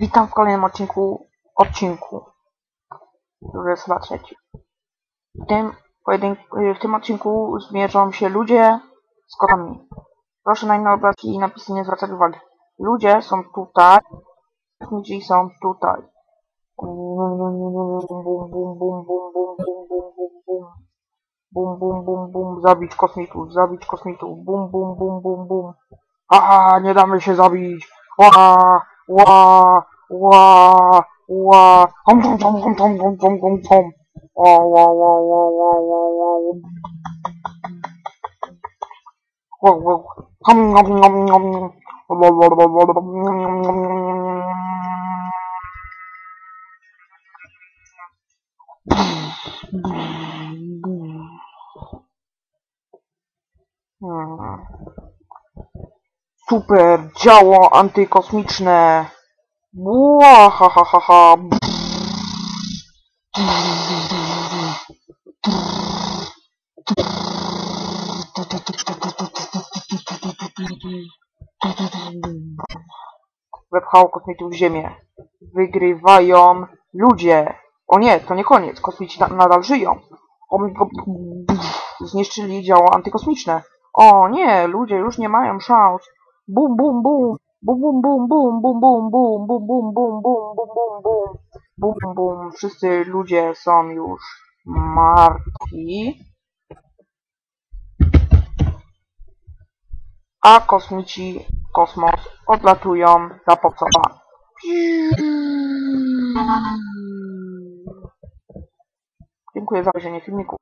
Witam w kolejnym odcinku, odcinku, który jest chyba trzeci. W tym, w tym odcinku zmierzą się ludzie z kotami. Proszę na inne obrazki i napisy nie zwracać uwagi. Ludzie są tutaj, kosmici są tutaj. Bum, bum, bum, bum, bum, bum, bum, bum, bum, bum, bum. Bum, bum, bum, bum, zabić kosmitów, zabić kosmitów, bum, bum, bum, bum, bum. Aha, nie damy się zabić. Ła, Wow, wow, wow. Hom hom hom hom hom hom hom hom hom. Wow, wow, wow, wow, wow, wow, wow. Wow, wow. Hom hom hom hom. Hmm. Super, działo antykosmiczne. Ła, ha, ha, ha, ha. Wepchało kosmitów w ziemię. Wygrywają ludzie. O nie, to nie koniec. Kosmici na nadal żyją. Zniszczyli działo antykosmiczne. O nie, ludzie już nie mają szans. Bum, bum, bum. Bum, bum, bum, bum, bum, bum, bum, bum, bum, bum, bum, bum, bum, bum. Bum, bum. Wszyscy ludzie są już martwi. A kosmici kosmos odlatują za popsowa. Dziękuję za obejrzenie filmiku.